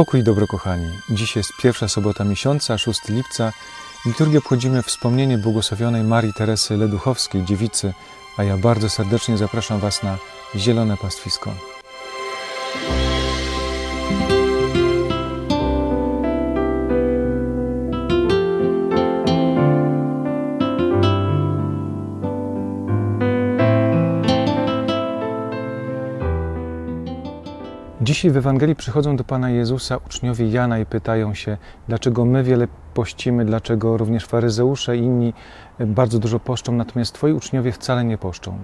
Pokój dobro, kochani. Dziś jest pierwsza sobota miesiąca, 6 lipca. Liturgię obchodzimy wspomnienie błogosławionej Marii Teresy Leduchowskiej, dziewicy, a ja bardzo serdecznie zapraszam Was na Zielone Pastwisko. Dzisiaj w Ewangelii przychodzą do Pana Jezusa uczniowie Jana i pytają się, dlaczego my wiele pościmy, dlaczego również faryzeusze i inni bardzo dużo poszczą, natomiast Twoi uczniowie wcale nie poszczą.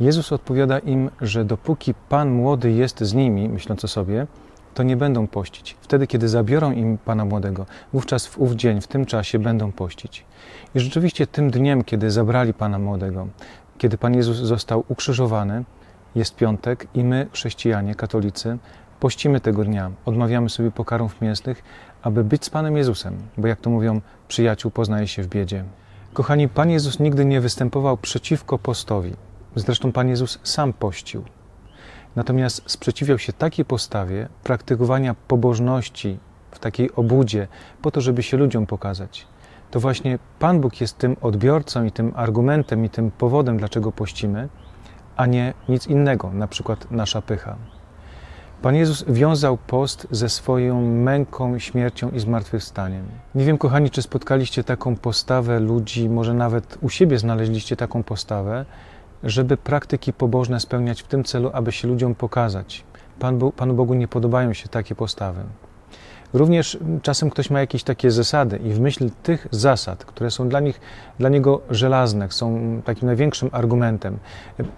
Jezus odpowiada im, że dopóki Pan młody jest z nimi, myśląc o sobie, to nie będą pościć. Wtedy, kiedy zabiorą im Pana młodego, wówczas w ów dzień, w tym czasie będą pościć. I rzeczywiście tym dniem, kiedy zabrali Pana młodego, kiedy Pan Jezus został ukrzyżowany, jest piątek i my, chrześcijanie, katolicy, pościmy tego dnia, odmawiamy sobie pokarmów mięsnych, aby być z Panem Jezusem, bo jak to mówią, przyjaciół poznaje się w biedzie. Kochani, Pan Jezus nigdy nie występował przeciwko postowi. Zresztą Pan Jezus sam pościł. Natomiast sprzeciwiał się takiej postawie praktykowania pobożności w takiej obudzie, po to, żeby się ludziom pokazać. To właśnie Pan Bóg jest tym odbiorcą i tym argumentem i tym powodem, dlaczego pościmy, a nie nic innego, na przykład nasza pycha. Pan Jezus wiązał post ze swoją męką, śmiercią i zmartwychwstaniem. Nie wiem, kochani, czy spotkaliście taką postawę ludzi, może nawet u siebie znaleźliście taką postawę, żeby praktyki pobożne spełniać w tym celu, aby się ludziom pokazać. Panu Bogu nie podobają się takie postawy. Również czasem ktoś ma jakieś takie zasady i w myśl tych zasad, które są dla, nich, dla niego żelazne, są takim największym argumentem,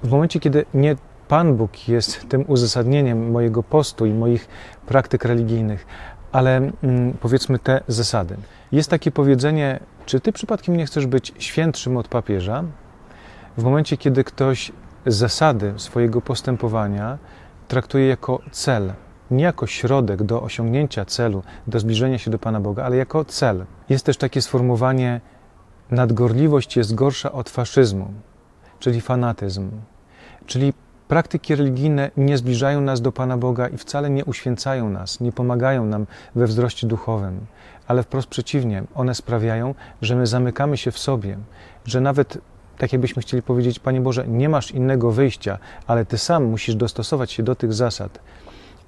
w momencie, kiedy nie Pan Bóg jest tym uzasadnieniem mojego postu i moich praktyk religijnych, ale mm, powiedzmy te zasady. Jest takie powiedzenie, czy ty przypadkiem nie chcesz być świętszym od papieża? W momencie, kiedy ktoś zasady swojego postępowania traktuje jako cel, nie jako środek do osiągnięcia celu, do zbliżenia się do Pana Boga, ale jako cel. Jest też takie sformułowanie: nadgorliwość jest gorsza od faszyzmu, czyli fanatyzm. Czyli praktyki religijne nie zbliżają nas do Pana Boga i wcale nie uświęcają nas, nie pomagają nam we wzroście duchowym, ale wprost przeciwnie, one sprawiają, że my zamykamy się w sobie, że nawet tak jakbyśmy chcieli powiedzieć, Panie Boże, nie masz innego wyjścia, ale Ty sam musisz dostosować się do tych zasad.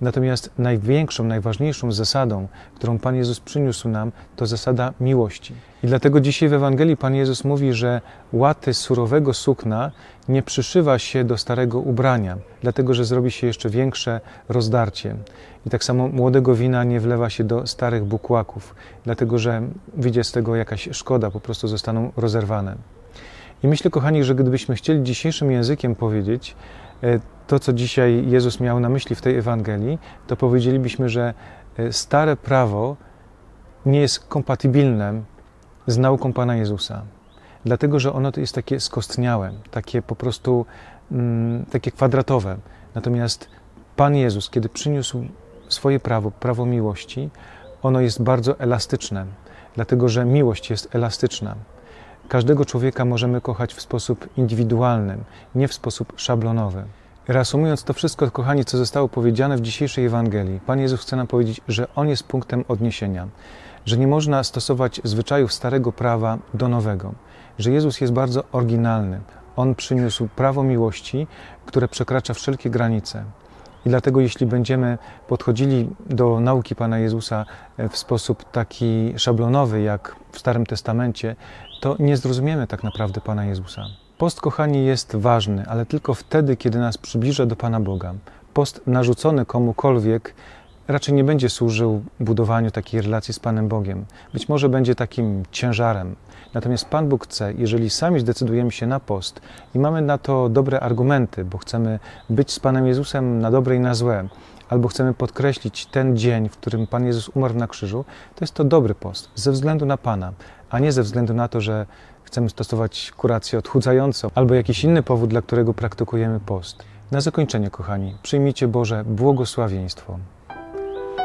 Natomiast największą, najważniejszą zasadą, którą Pan Jezus przyniósł nam, to zasada miłości. I dlatego dzisiaj w Ewangelii Pan Jezus mówi, że łaty surowego sukna nie przyszywa się do starego ubrania, dlatego że zrobi się jeszcze większe rozdarcie. I tak samo młodego wina nie wlewa się do starych bukłaków, dlatego że wyjdzie z tego jakaś szkoda, po prostu zostaną rozerwane. I myślę, kochani, że gdybyśmy chcieli dzisiejszym językiem powiedzieć, to, co dzisiaj Jezus miał na myśli w tej Ewangelii, to powiedzielibyśmy, że stare prawo nie jest kompatybilne z nauką Pana Jezusa, dlatego że ono to jest takie skostniałe, takie po prostu mm, takie kwadratowe. Natomiast Pan Jezus, kiedy przyniósł swoje prawo, prawo miłości, ono jest bardzo elastyczne, dlatego że miłość jest elastyczna. Każdego człowieka możemy kochać w sposób indywidualny, nie w sposób szablonowy. Reasumując to wszystko, kochani, co zostało powiedziane w dzisiejszej Ewangelii, Pan Jezus chce nam powiedzieć, że On jest punktem odniesienia, że nie można stosować zwyczajów starego prawa do nowego, że Jezus jest bardzo oryginalny. On przyniósł prawo miłości, które przekracza wszelkie granice. I dlatego, jeśli będziemy podchodzili do nauki Pana Jezusa w sposób taki szablonowy, jak w Starym Testamencie, to nie zrozumiemy tak naprawdę Pana Jezusa. Post, kochani, jest ważny, ale tylko wtedy, kiedy nas przybliża do Pana Boga. Post narzucony komukolwiek raczej nie będzie służył budowaniu takiej relacji z Panem Bogiem. Być może będzie takim ciężarem. Natomiast Pan Bóg chce, jeżeli sami zdecydujemy się na post i mamy na to dobre argumenty, bo chcemy być z Panem Jezusem na dobre i na złe, albo chcemy podkreślić ten dzień, w którym Pan Jezus umarł na krzyżu, to jest to dobry post ze względu na Pana, a nie ze względu na to, że chcemy stosować kurację odchudzającą albo jakiś inny powód, dla którego praktykujemy post. Na zakończenie, kochani, przyjmijcie Boże błogosławieństwo.